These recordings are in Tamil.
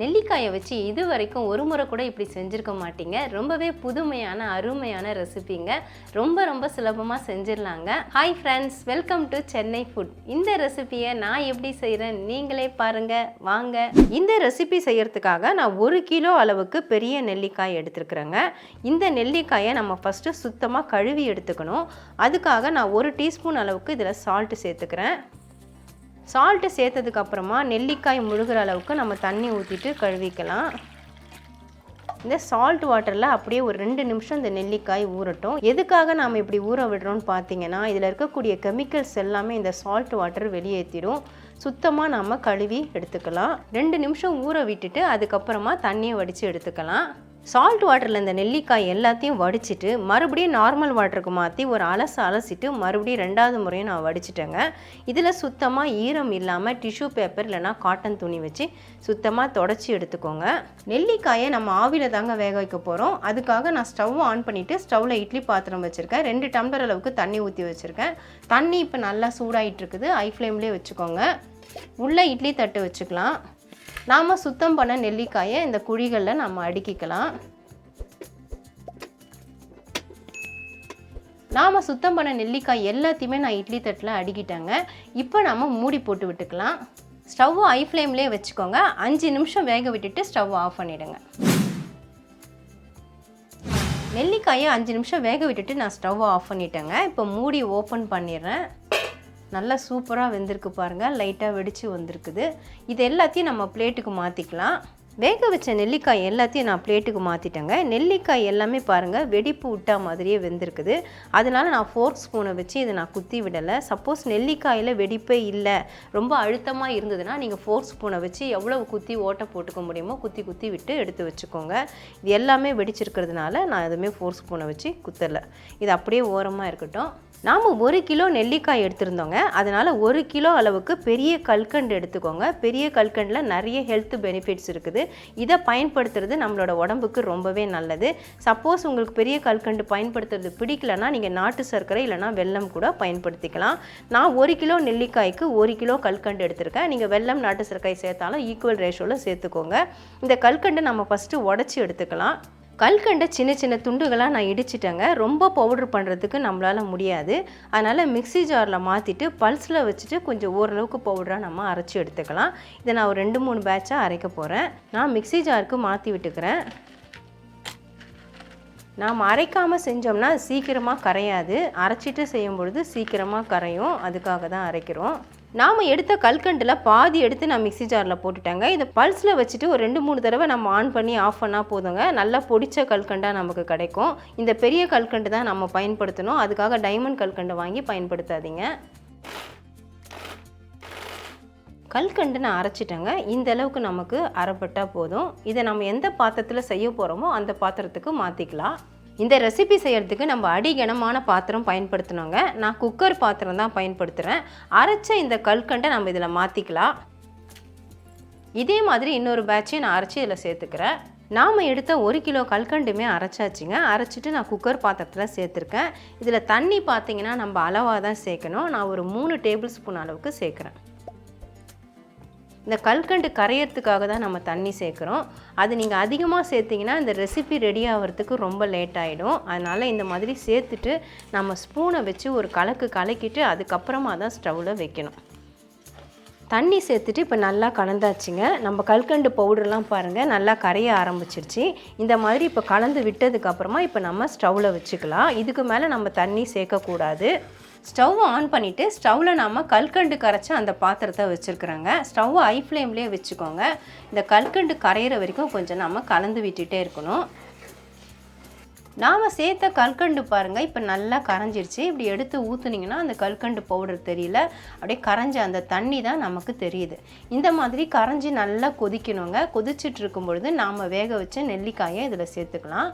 நெல்லிக்காயை வச்சு இது வரைக்கும் ஒரு முறை கூட இப்படி செஞ்சுருக்க மாட்டீங்க. ரொம்பவே புதுமையான அருமையான ரெசிபிங்க. ரொம்ப ரொம்ப சுலபமாக செஞ்சிடலாங்க. Hi friends welcome to Chennai food இந்த ரெசிபியை நான் எப்படி செய்கிறேன் நீங்களே பாருங்கள் வாங்க. இந்த ரெசிபி செய்யறதுக்காக நான் ஒரு கிலோ அளவுக்கு பெரிய நெல்லிக்காய் எடுத்துருக்குறேங்க. இந்த நெல்லிக்காயை நம்ம ஃபஸ்ட்டு சுத்தமாக கழுவி எடுத்துக்கணும். அதுக்காக நான் ஒரு டீஸ்பூன் அளவுக்கு இதில் சால்ட்டு சேர்த்துக்கிறேன். சால்ட்டு சேர்த்ததுக்கு அப்புறமா நெல்லிக்காய் முழுகிற அளவுக்கு நம்ம தண்ணி ஊற்றிட்டு கழுவிக்கலாம். இந்த சால்ட் வாட்டரில் அப்படியே ஒரு ரெண்டு நிமிஷம் இந்த நெல்லிக்காய் ஊறட்டும். எதுக்காக நாம் இப்படி ஊற விடுறோம்னு பார்த்தீங்கன்னா இதில் இருக்கக்கூடிய கெமிக்கல்ஸ் எல்லாமே இந்த சால்ட் வாட்டர் வெளியேற்றிடும் சுத்தமாக நாம் கழுவி எடுத்துக்கலாம். ரெண்டு நிமிஷம் ஊற விட்டுட்டு அதுக்கப்புறமா தண்ணியை வடித்து எடுத்துக்கலாம். சால்ட் வாட்டரில் இந்த நெல்லிக்காய் எல்லாத்தையும் வடிச்சிட்டு மறுபடியும் நார்மல் வாட்டருக்கு மாற்றி ஒரு அலசு அலசிட்டு மறுபடியும் ரெண்டாவது முறையும் நான் வடிச்சிட்டேங்க. இதில் சுத்தமாக ஈரம் இல்லாமல் டிஷ்யூ பேப்பர் இல்லைனா காட்டன் துணி வச்சு சுத்தமாக தொடச்சி எடுத்துக்கோங்க. நெல்லிக்காயை நம்ம ஆவியில் தாங்க வேக வைக்க போகிறோம் அதுக்காக நான் ஸ்டவ் ஆன் பண்ணிவிட்டு ஸ்டவ்வில் இட்லி பாத்திரம் வச்சுருக்கேன். ரெண்டு டம்ளர் அளவுக்கு தண்ணி ஊற்றி வச்சுருக்கேன். தண்ணி இப்போ நல்லா சூடாகிட்டு இருக்குது. ஐ ஃப்ளேம்லேயே வச்சுக்கோங்க. உள்ளே இட்லி தட்டு வச்சுக்கலாம். நாம் சுத்தம் பண்ண நெல்லிக்காயை இந்த குழிகளில் நம்ம அடுக்கிக்கலாம். நாம் சுத்தம் பண்ண நெல்லிக்காய் எல்லாத்தையுமே நான் இட்லி தட்டில் அடுக்கிட்டேங்க. இப்போ நம்ம மூடி போட்டு விட்டுக்கலாம். ஸ்டவ் ஐ ஃப்ளேம்லேயே வச்சுக்கோங்க. அஞ்சு நிமிஷம் வேக விட்டுட்டு ஸ்டவ் ஆஃப் பண்ணிவிடுங்க நெல்லிக்காயை அஞ்சு நிமிஷம் வேக விட்டுட்டு நான் ஸ்டவ் ஆஃப் பண்ணிட்டேங்க. இப்போ மூடி ஓப்பன் பண்ணிடுறேன். நல்லா சூப்பராக வெந்திருக்கு பாருங்கள் லைட்டாக வெடித்து வந்திருக்குது. இது எல்லாத்தையும் நம்ம பிளேட்டுக்கு மாற்றிக்கலாம் வேக வச்ச நெல்லிக்காய் எல்லாத்தையும் நான் பிளேட்டுக்கு மாற்றிட்டேங்க நெல்லிக்காய் எல்லாமே பாருங்கள் வெடிப்பு விட்டா மாதிரியே வெந்திருக்குது. அதனால நான் ஃபோர்க் ஸ்பூனை வச்சு இதை நான் குத்தி விடலை. சப்போஸ் நெல்லிக்காயில் வெடிப்பே இல்லை ரொம்ப அழுத்தமாக இருந்ததுன்னா நீங்கள் ஃபோர்க் ஸ்பூனை வச்சு எவ்வளவு குத்தி ஓட்டை போட்டுக்க முடியுமோ குத்தி குத்தி விட்டு எடுத்து வச்சுக்கோங்க. இது எல்லாமே வெடிச்சிருக்கிறதுனால நான் எதுவுமே ஃபோர்க் ஸ்பூனை வச்சு குத்தலை. இது அப்படியே ஓரமாக இருக்கட்டும். நாம் ஒரு கிலோ நெல்லிக்காய் எடுத்திருந்தோங்க. அதனால் ஒரு கிலோ அளவுக்கு பெரிய கல்கண்டு எடுத்துக்கோங்க. பெரிய கல்கண்டில் நிறைய ஹெல்த் பெனிஃபிட்ஸ் இருக்குது. இதை பயன்படுத்துறது நம்மளோட உடம்புக்கு ரொம்பவே நல்லது. சப்போஸ் உங்களுக்கு பெரிய கல்கண்டு பயன்படுத்துறது பிடிக்கலன்னா நீங்கள் நாட்டு சர்க்கரை இல்லைனா வெல்லம் கூட பயன்படுத்திக்கலாம். நான் ஒரு கிலோ நெல்லிக்காய்க்கு ஒரு கிலோ கல்கண்டு எடுத்திருக்கேன். நீங்கள் வெல்லம் நாட்டு சர்க்கரை சேர்த்தாலும் ஈக்குவல் ரேஷோவில் சேர்த்துக்கோங்க. இந்த கல்கண்டு நம்ம ஃபஸ்ட்டு உடச்சி எடுத்துக்கலாம். கல்கண்டை சின்ன சின்ன துண்டுகளாக நான் இடிச்சிட்டேங்க. ரொம்ப பவுட்ரு பண்ணுறதுக்கு நம்மளால் முடியாது. அதனால் மிக்ஸி ஜாரில் மாற்றிட்டு பல்ஸில் வச்சுட்டு கொஞ்சம் ஓரளவுக்கு பவுடராக நம்ம அரைச்சி எடுத்துக்கலாம். இதை நான் ஒரு ரெண்டு மூணு பேட்சாக அரைக்க போகிறேன் நான் மிக்ஸி ஜாருக்கு மாற்றி விட்டுக்கிறேன். நாம் அரைக்காமல் செஞ்சோம்னா சீக்கிரமாக கரையாது. அரைச்சிட்டு செய்யும் பொழுது சீக்கிரமாக கரையும். அதுக்காக தான் அரைக்கிறோம். நாம் எடுத்த கல்கண்டில் பாதி எடுத்து நான் மிக்ஸி ஜாரில் போட்டுட்டேங்க. இதை பல்ஸில் வச்சுட்டு ஒரு ரெண்டு மூணு தடவை நம்ம ஆன் பண்ணி ஆஃப் பண்ணால் போதுங்க. நல்லா பொடிச்ச கல்கண்டாக நமக்கு கிடைக்கும். இந்த பெரிய கல்கண்டு தான் நம்ம பயன்படுத்தணும். அதுக்காக டைமண்ட் கல்கண்டு வாங்கி பயன்படுத்தாதீங்க. கல்கண்டு நான் அரைச்சிட்டேங்க. இந்த அளவுக்கு நமக்கு அரைப்பட்டால் போதும். இதை நம்ம எந்த பாத்திரத்தில் செய்ய போகிறோமோ அந்த பாத்திரத்துக்கு மாற்றிக்கலாம் இந்த ரெசிபி செய்கிறதுக்கு நம்ம அடிகனமான பாத்திரம் பயன்படுத்தினோங்க நான் குக்கர் பாத்திரம் தான் பயன்படுத்துகிறேன் அரைச்ச இந்த கல்கண்டை நம்ம இதில் மாற்றிக்கலாம் இதே மாதிரி இன்னொரு பேட்சையும் நான் அரைச்சி இதில் சேர்த்துக்கிறேன். நாம் எடுத்த ஒரு கிலோ கல்கண்டுமே அரைச்சாச்சுங்க. அரைச்சிட்டு நான் குக்கர் பாத்திரத்தில் சேர்த்துருக்கேன். இதில் தண்ணி பார்த்தீங்கன்னா நம்ம அளவாக தான் சேர்க்கணும். நான் ஒரு மூணு டேபிள் ஸ்பூன் அளவுக்கு சேர்க்குறேன். இந்த கல்கண்டு கரையிறதுக்காக தான் நம்ம தண்ணி சேர்க்குறோம். அது நீங்கள் அதிகமாக சேர்த்திங்கன்னா இந்த ரெசிபி ரெடி ஆகிறதுக்கு ரொம்ப லேட் ஆகிடும் அதனால் இந்த மாதிரி சேர்த்துட்டு நம்ம ஸ்பூனை வச்சு ஒரு கலக்கு கலக்கிட்டு அதுக்கப்புறமா தான் ஸ்டவ்வில் வைக்கணும். தண்ணி சேர்த்துட்டு இப்போ நல்லா கலந்தாச்சுங்க. நம்ம கல்கண்டு பவுடர்லாம் பாருங்கள் நல்லா கரைய ஆரம்பிச்சிருச்சு. இந்த மாதிரி இப்போ கலந்து விட்டதுக்கப்புறமா இப்போ நம்ம ஸ்டவ்வில் வச்சுக்கலாம். இதுக்கு மேலே நம்ம தண்ணி சேர்க்கக்கூடாது. ஸ்டவ் ஆன் பண்ணிவிட்டு ஸ்டவ்வில் நாம் கல்கண்டு கரைச்சி அந்த பாத்திரத்தை வச்சுருக்குறோங்க. ஸ்டவ் ஐ ஃப்ளேம்லேயே வச்சுக்கோங்க. இந்த கல்கண்டு கரையிற வரைக்கும் கொஞ்சம் நம்ம கலந்து விட்டுட்டே இருக்கணும். நாம் சேர்த்த கல்கண்டு பாருங்கள் இப்போ நல்லா கரைஞ்சிருச்சு. இப்படி எடுத்து ஊற்றுனீங்கன்னா அந்த கல்கண்டு பவுடர் தெரியல. அப்படியே கரைஞ்ச அந்த தண்ணி தான் நமக்கு தெரியுது. இந்த மாதிரி கரைஞ்சி நல்லா கொதிக்கணுங்க. கொதிச்சிட்டு இருக்கும் பொழுது நாம் வேக வச்ச நெல்லிக்காயை இதில் சேர்த்துக்கலாம்.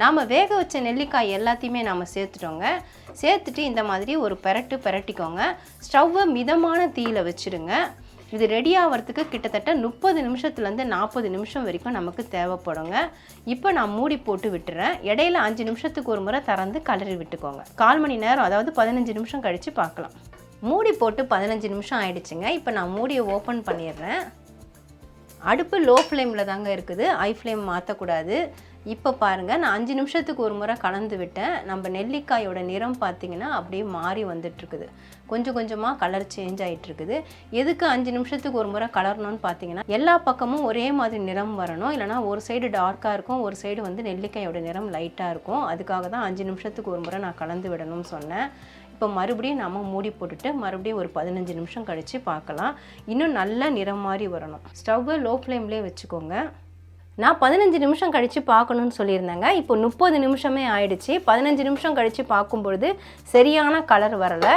நாம் வேக வச்ச நெல்லிக்காய் எல்லாத்தையுமே நாம் சேர்த்துட்டோங்க. சேர்த்துட்டு இந்த மாதிரி ஒரு பெரட்டு பெரட்டிக்கோங்க. ஸ்டவ்வை மிதமான தீயில் வச்சுடுங்க. இது ரெடி ஆகிறதுக்கு கிட்டத்தட்ட முப்பது நிமிஷத்துலேருந்து நாற்பது நிமிஷம் வரைக்கும் நமக்கு தேவைப்படுங்க. இப்போ நான் மூடி போட்டு விட்டுறேன். இடையில அஞ்சு நிமிஷத்துக்கு ஒரு முறை திறந்து கலரி விட்டுக்கோங்க. கால் மணி நேரம் அதாவது பதினஞ்சு நிமிஷம் கழித்து பார்க்கலாம். மூடி போட்டு பதினஞ்சு நிமிஷம் ஆயிடுச்சுங்க. இப்போ நான் மூடியை ஓப்பன் பண்ணிடுறேன். அடுப்பு லோ ஃப்ளேமில் தாங்க இருக்குது. ஹை ஃப்ளேம் மாற்றக்கூடாது இப்போ பாருங்கள் நான் அஞ்சு நிமிஷத்துக்கு ஒரு முறை கலந்து விட்டேன். நம்ம நெல்லிக்காயோட நிறம் பார்த்தீங்கன்னா அப்படியே மாறி வந்துட்டுருக்குது. கொஞ்சம் கொஞ்சமாக கலர் சேஞ்ச் ஆகிட்டுருக்குது எதுக்கு அஞ்சு நிமிஷத்துக்கு ஒரு முறை கலரணும்னு பார்த்தீங்கன்னா எல்லா பக்கமும் ஒரே மாதிரி நிறம் வரணும். இல்லைனா ஒரு சைடு டார்க்காக இருக்கும் ஒரு சைடு வந்து நெல்லிக்காயோட நிறம் லைட்டாக இருக்கும். அதுக்காக தான் அஞ்சு நிமிஷத்துக்கு ஒரு முறை நான் கலந்து விடணும்னு சொன்னேன். இப்போ மறுபடியும் நம்ம மூடி போட்டுட்டு மறுபடியும் ஒரு பதினஞ்சு நிமிஷம் கழித்து பார்க்கலாம் இன்னும் நல்ல நிறம் மாதிரி வரணும். ஸ்டவ்வை லோ ஃப்ளேம்லேயே வச்சுக்கோங்க. நான் பதினஞ்சு நிமிஷம் கழித்து பார்க்கணுன்னு சொல்லியிருந்தேங்க. இப்போ முப்பது நிமிஷமே ஆயிடுச்சு. பதினஞ்சு நிமிஷம் கழித்து பார்க்கும்பொழுது சரியான கலர் வரலை.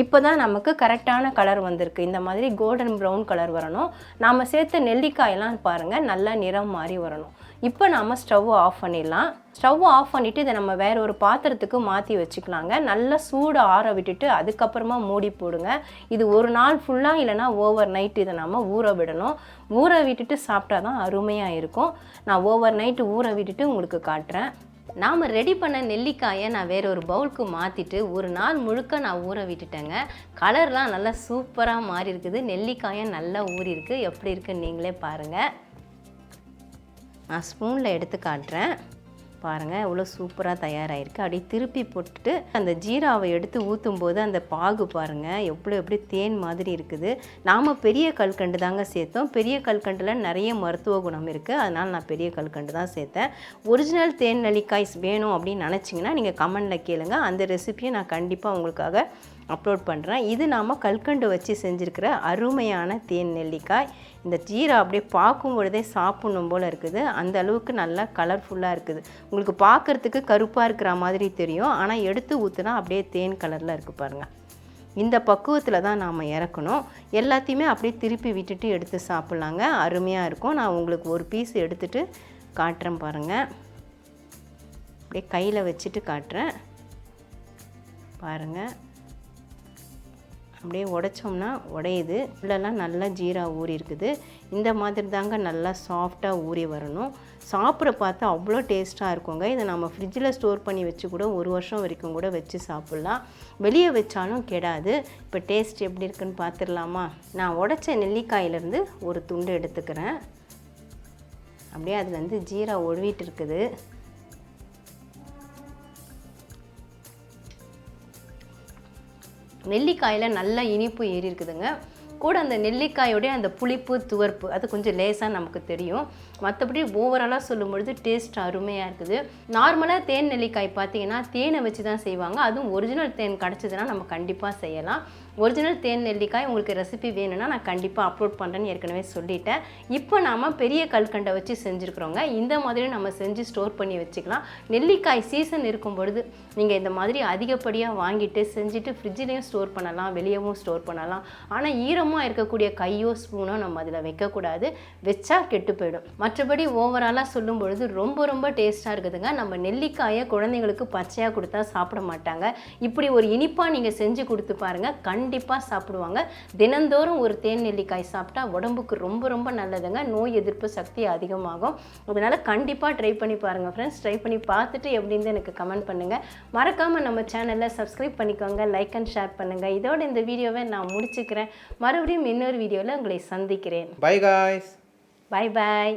இப்போ தான் நமக்கு கரெக்டான கலர் வந்திருக்கு. இந்த மாதிரி கோல்டன் ப்ரௌன் கலர் வரணும். நாம் சேர்த்த நெல்லிக்காயெல்லாம் பாருங்கள் நல்லா நிறம் மாறி வரணும். இப்போ நாம் ஸ்டவ் ஆஃப் பண்ணிடலாம். ஸ்டவ் ஆஃப் பண்ணிவிட்டு இதை நம்ம வேற ஒரு பாத்திரத்துக்கு மாற்றி வச்சுக்கலாங்க. நல்லா சூடு ஆற விட்டுட்டு அதுக்கப்புறமா மூடி போடுங்க. இது ஒரு நாள் ஃபுல்லாக இல்லைனா ஓவர் நைட் இதை நம்ம ஊற விடணும். ஊற விட்டுட்டு சாப்பிட்டா தான் அருமையாக இருக்கும். நான் ஓவர் நைட்டு ஊற விட்டுட்டு உங்களுக்கு காட்டுறேன். நாம் ரெடி பண்ண நெல்லிக்காயை நான் வேற ஒரு பவுலுக்கு மாற்றிட்டு ஒரு நாள் முழுக்க நான் ஊற விட்டுட்டேங்க. கலர்லாம் நல்லா சூப்பராக மாறி இருக்குது. நெல்லிக்காயும் நல்லா ஊறிருக்கு எப்படி இருக்குன்னு நீங்களே பாருங்கள் நான் ஸ்பூனில் எடுத்து காட்டுறேன். பாருங்கள் எவ்வளோ சூப்பராக தயாராகிருக்கு அப்படியே திருப்பி போட்டுட்டு அந்த ஜீராவை எடுத்து ஊற்றும் போது அந்த பாகு பாருங்கள் எவ்வளோ எப்படி தேன் மாதிரி இருக்குது. நாம் பெரிய கல்கண்டு தாங்க சேர்த்தோம். பெரிய கல்கண்டில் நிறைய மருத்துவ குணம் இருக்குது அதனால் நான் பெரிய கல்கண்டு தான் சேர்த்தேன். ஒரிஜினல் தேன் நெல்லிக்காய் வேணும் அப்படின்னு நினச்சிங்கன்னா நீங்கள் கமெண்டில் கேளுங்கள் அந்த ரெசிபியை நான் கண்டிப்பாக உங்களுக்காக அப்லோட் பண்ணுறேன் இது நாம் கல்கண்டு வச்சு செஞ்சுருக்கிற அருமையான தேன் நெல்லிக்காய். இந்த ஜீரா அப்படியே பார்க்கும் பொழுதே சாப்பிடணும் போல் இருக்குது. அந்த அளவுக்கு நல்லா கலர்ஃபுல்லாக இருக்குது. உங்களுக்கு பார்க்குறதுக்கு கருப்பாக இருக்கிற மாதிரி தெரியும். ஆனால் எடுத்து ஊற்றுனா அப்படியே தேன் கலரில் இருக்குது பாருங்கள் இந்த பக்குவத்தில் தான் நாம் இறக்கணும். எல்லாத்தையுமே அப்படியே திருப்பி விட்டுட்டு எடுத்து சாப்பிட்லாங்க. அருமையாக இருக்கும். நான் உங்களுக்கு ஒரு பீஸ் எடுத்துகிட்டு காட்டுறேன் பாருங்கள் அப்படியே கையில் வச்சுட்டு காட்டுறேன். பாருங்கள் அப்படியே உடைச்சோம்னா உடையுது. உள்ளெல்லாம் நல்லா ஜீரா ஊறி இருக்குது. இந்த மாதிரி தாங்க நல்லா சாஃப்டாக ஊறி வரணும். சாப்பிட பார்த்தா அவ்வளோ டேஸ்ட்டாக இருக்குங்க. இதை நம்ம ஃப்ரிட்ஜில் ஸ்டோர் பண்ணி வச்சு கூட ஒரு வருஷம் வரைக்கும் கூட வச்சு சாப்பிட்லாம். வெளியே வச்சாலும் கெடாது. இப்போ டேஸ்ட் எப்படி இருக்குன்னு பார்த்துடலாமா? நான் உடைச்ச நெல்லிக்காயிலேருந்து ஒரு துண்டு எடுத்துக்கிறேன். அப்படியே அதுலேருந்து ஜீரா ஒழுவிட்டு இருக்குது. நெல்லிக்காயில் நல்லா இனிப்பு ஏறி இருக்குதுங்க. கூட அந்த நெல்லிக்காயோடைய அந்த புளிப்பு துவர்ப்பு அது கொஞ்சம் லேசாக நமக்கு தெரியும். மற்றபடி ஓவராலாக சொல்லும் பொழுது டேஸ்ட் அருமையாக இருக்குது. நார்மலாக தேன் நெல்லிக்காய் பார்த்தீங்கன்னா தேனை வச்சு தான் செய்வாங்க. அதுவும் ஒரிஜினல் தேன் கிடச்சிதுன்னா நம்ம கண்டிப்பாக செய்யலாம். ஒரிஜினல் தேன் நெல்லிக்காய் உங்களுக்கு ரெசிபி வேணும்னா நான் கண்டிப்பாக அப்லோட் பண்ணுறேன்னு ஏற்கனவே சொல்லிட்டேன். இப்போ நாம் பெரிய கல்கண்டை வச்சு செஞ்சுருக்குறோங்க. இந்த மாதிரி நம்ம செஞ்சு ஸ்டோர் பண்ணி வச்சுக்கலாம். நெல்லிக்காய் சீசன் இருக்கும் பொழுது நீங்கள் இந்த மாதிரி அதிகப்படியாக வாங்கிட்டு செஞ்சுட்டு ஃப்ரிட்ஜிலையும் ஸ்டோர் பண்ணலாம் வெளியவும் ஸ்டோர் பண்ணலாம். ஆனால் ஈரமாக இருக்கக்கூடிய கையோ ஸ்பூனோ நம்ம அதில் வைக்கக்கூடாது. வச்சா கெட்டு போயிடும். மற்றபடி ஓவராலாக சொல்லும் பொழுது ரொம்ப ரொம்ப டேஸ்ட்டாக இருக்குதுங்க. நம்ம நெல்லிக்காயை குழந்தைங்களுக்கு பச்சையாக கொடுத்தா சாப்பிட மாட்டாங்க. இப்படி ஒரு இனிப்பாக நீங்கள் செஞ்சு கொடுத்து பாருங்கள் கண்டிப்பாக சாப்பிடுவாங்க. தினந்தோறும் ஒரு தேன் நெல்லிக்காய் சாப்பிட்டா உடம்புக்கு ரொம்ப ரொம்ப நல்லதுங்க. நோய் எதிர்ப்பு சக்தி அதிகமாகும். அதனால் கண்டிப்பாக ட்ரை பண்ணி பாருங்கள் ஃப்ரெண்ட்ஸ் ட்ரை பண்ணி பார்த்துட்டு எப்படின்னு எனக்கு கமெண்ட் பண்ணுங்கள் மறக்காமல் நம்ம சேனலில் சப்ஸ்கிரைப் பண்ணிக்கோங்க. லைக் அண்ட் ஷேர் பண்ணுங்கள் இதோட இந்த வீடியோவை நான் முடிச்சுக்கிறேன். மறுபடியும் இன்னொரு வீடியோவில் உங்களை சந்திக்கிறேன். Bye guys. பாய் பாய்